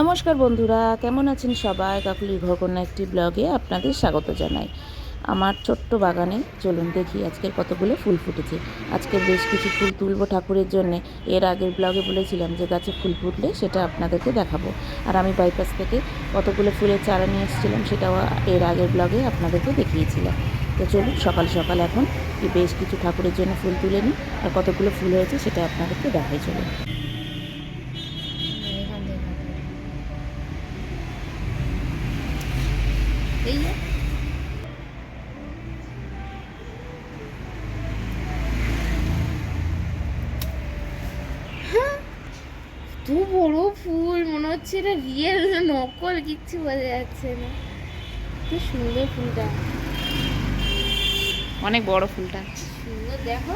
নমস্কার বন্ধুরা, কেমন আছেন সবাই? কাকুলি ঘরকন্যা একটি ব্লগে আপনাদের স্বাগত জানাই। আমার ছোট্ট বাগানে চলুন দেখি আজকের কতগুলো ফুল ফুটেছে। আজকে বেশ কিছু ফুল তুলবো ঠাকুরের জন্যে। এর আগের ব্লগে বলেছিলাম যে গাছে ফুল ফুটলে সেটা আপনাদেরকে দেখাবো। আর আমি বাইপাস থেকে কতগুলো ফুলের চারা নিয়ে এসেছিলাম সেটাও এর আগের ব্লগে আপনাদেরকে দেখিয়েছিলাম। তো চলুন সকাল সকাল এখন বেশ কিছু ঠাকুরের জন্য ফুল তুলে নিই। আর কতগুলো ফুল হয়েছে সেটা আপনাদেরকে দেখাই চলুন। এই তো বড় ফুল মনে হচ্ছে এটা রিয়েল নকল কিচ্ছু বোঝা যাচ্ছে না। কি সুন্দর ফুলটা। অনেক বড় ফুলটা। সুন্দর দেখো।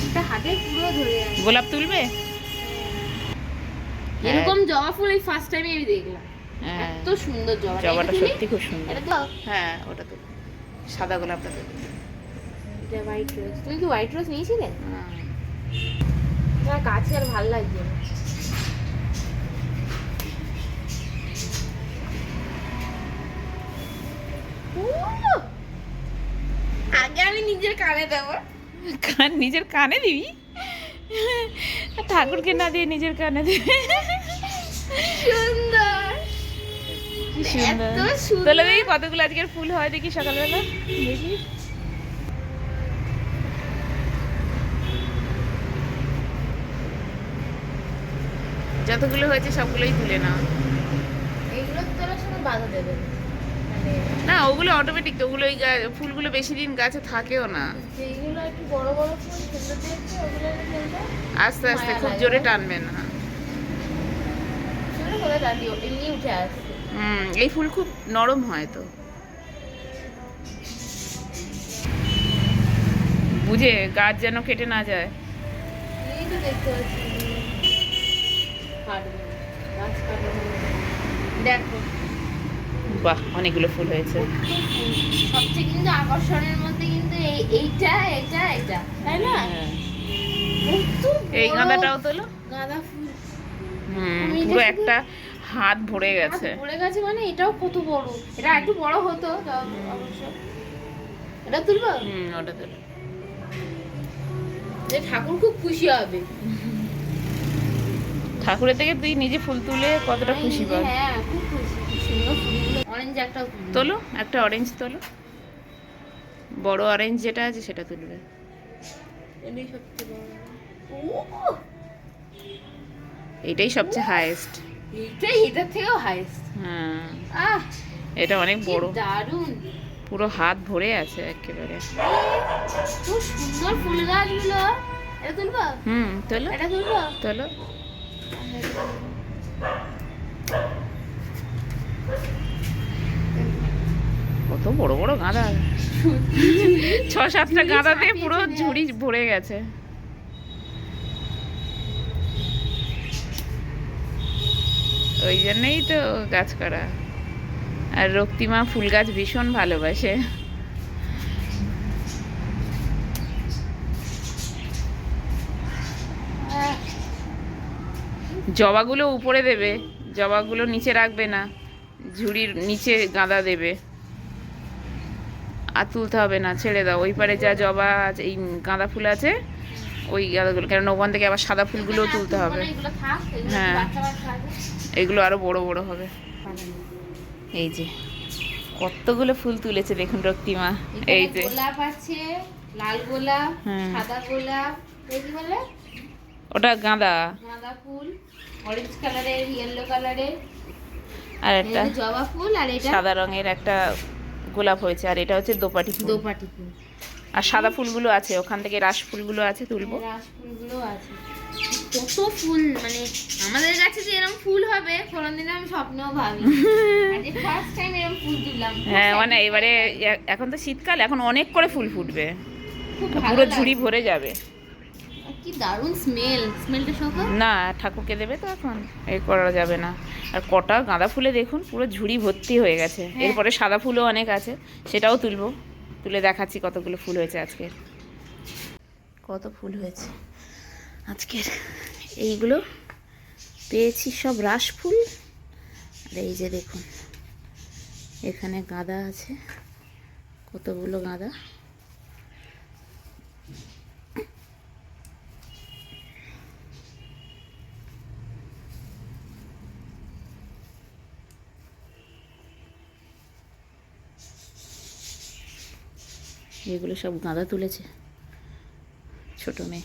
একটা হাতে পুরো ধরে আছে। গোলাপ তুলবে? এরকম জবা ফুল এই ফার্স্ট টাইমে আমি দেখলাম। হ্যাঁ এত সুন্দর জবা জবাটা সত্যি খুব সুন্দর। এটা তো? হ্যাঁ ওটা তো। সাদা গোলাপটা তো এটা হোয়াইট রোজ তুমি কি হোয়াইট রোজ নিয়েছিলে? হ্যাঁ। কাছে আর ভালো লাগছে আগে আমি নিজের কানে দেবো। কান নিজের কানে দিবি? ঠাকুরকে না দিয়ে নিজের কানে দিবি? সুন্দর। কি সুন্দর। তাহলে দেখি কতগুলো আজকের ফুল হয় দেখি সকালবেলা। দেখি। যতগুলো হয়েছে সবগুলোই তুলে নাও। এইগুলো তোরা সঙ্গে বাধা দেবে। মানে না ওগুলো অটোমেটিক তো ওগুলো ফুলগুলো বেশি দিন গাছে থাকেও না। আস্তে আস্তে খুব জোরে? টানবে না। উঠে আসছে হুম এই ফুল খুব নরম হয় তো। বুঝে গাছ যেন কেটে না যায়। দেখো। বাহ অনেকগুলো ফুল হয়েছে। সবচেয়ে কিন্তু আকর্ষণের মধ্যে কিন্তু এই এইটা এটা এটা তাই না? হ্যাঁ। এই গাঁদাটাও তোলো। গাঁদা ফুল। হুম পুরো একটা হাত ভরে গেছে। ভরে গেছে মানে এটাও কত বড়? এটা একটু বড় হতো অবশ্য। এটা তুলবো? হুম ওটা তোলো। যে ঠাকুর খুব খুশি হবে। ঠাকুরের থেকে তুই নিজে ফুল তুলে কতটা খুশি পাবি হ্যাঁ খুব খুশি। সুন্দর ফুলগুলো অরেঞ্জ একটা তোলো একটা অরেঞ্জ তোলো। বড় অরেঞ্জ যেটা আছে সেটা তুলবে। এটাই সবচেয়ে বড়। এটাই সবচেয়ে হাইয়েস্ট থেকেও হাইস্ট হ্যাঁ আহ এটা অনেক বড়। দারুণ। পুরো হাত ভরে আছে একেবারে। খুব সুন্দর ফুল গাছগুলো। এটা তুলবো? হুম তোলো। এটা তুলবো? তোলো। কত বড় বড় গাঁদা। ছ সাতটা গাঁদাতে পুরো ঝুড়ি ভরে গেছে। ওই জন্যই তো গাছ করা। আর রক্তিমা ফুল গাছ ভীষণ ভালোবাসে। জবাগুলো উপরে দেবে, জবাগুলো নিচে রাখবে না, ঝুড়ির নিচে গাঁদা দেবে। আর তুলতে হবে না, ছেড়ে দাও। ওই পারে যা জবা আছে, এই গাঁদা ফুল আছে ওই গাঁদাগুলো কেন ওখান থেকে আবার সাদা ফুলগুলোও তুলতে হবে। হ্যাঁ। এগুলো আরও বড় বড় হবে। এই যে কতগুলো ফুল তুলেছে দেখুন রক্তিমা। এই যে। গোলাপ আছে লাল গোলাপ হ্যাঁ। সাদা গোলাপ এই কি বলে? ওটা গাঁদা। গাঁদা ফুল অরেঞ্জ কালারের ইয়েলো কালারের আর একটা জবা ফুল আর এটা সাদা রঙের একটা গোলাপ হয়েছে আর এটা হচ্ছে দোপাটি ফুল। দোপাটি ফুল। আর সাদা ফুলগুলো আছে ওখান থেকে রাস ফুলগুলো আছে তুলবো। রাস ফুলগুলো আছে। কত ফুল মানে আমাদের কাছে যে এরকম ফুল হবে কোনোদিন আমি স্বপ্নেও ভাবি ফার্স্ট টাইম এরকম ফুল তুললাম। হ্যাঁ মানে এবারে এখন তো শীতকাল এখন অনেক করে ফুল ফুটবে। পুরো ঝুড়ি ভরে যাবে। আর কি দারুণ স্মেল স্মেলটা শোকো না ঠাকুরকে দেবে তো এখন এ করা যাবে না। আর কটা গাঁদা ফুলে দেখুন পুরো ঝুড়ি ভর্তি হয়ে গেছে। হ্যাঁ। এরপরে সাদা ফুলও অনেক আছে সেটাও তুলবো। তুলে দেখাচ্ছি কতগুলো ফুল হয়েছে আজকের কত ফুল হয়েছে। আজকের এইগুলো পেয়েছি সব রাস ফুল। আর এই যে দেখুন, এখানে গাঁদা আছে, কতগুলো গাঁদা। এগুলো সব গাঁদা তুলেছে। ছোট মেয়ে।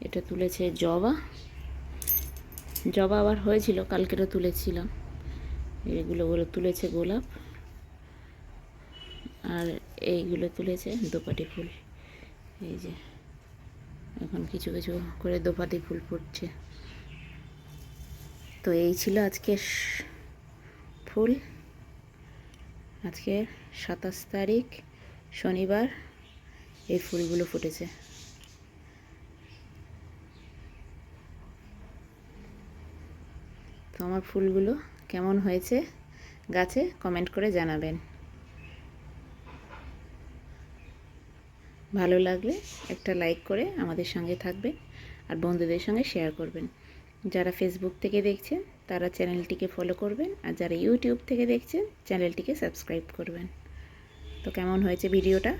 এটা তুলেছে জবা। জবা আবার হয়েছিল, কালকেরও তুলেছিলাম। এগুলো ওগুলো তুলেছে গোলাপ। আর এইগুলো তুলেছে দোপাটি ফুল। এই যে, এখন কিছু কিছু করে দোপাটি ফুল ফুটছে। তো এই ছিল আজকে ফুল। আজকে সাতাশ তারিখ। শনিবার এই ফুলগুলো ফুটেছে। তো আমার ফুলগুলো কেমন হয়েছে গাছে কমেন্ট করে জানাবেন। ভালো লাগলে একটা লাইক করে আমাদের সঙ্গে থাকবেন আর বন্ধুদের সঙ্গে শেয়ার করবেন। যারা ফেসবুক থেকে দেখছেন, তারা চ্যানেলটিকে ফলো করবেন আর যারা ইউটিউব থেকে দেখছেন, চ্যানেলটিকে সাবস্ক্রাইব করবেন। তো কেমন হয়েছে ভিডিওটা?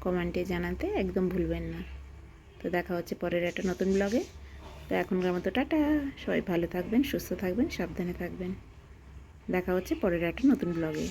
কমেন্টে জানাতে একদম ভুলবেন না। তো দেখা হচ্ছে পরের একটা নতুন ব্লগে। তো এখনকার মতো টাটা। সবাই ভালো থাকবেন, সুস্থ থাকবেন, সাবধানে থাকবেন। দেখা হচ্ছে পরের একটা নতুন ব্লগে।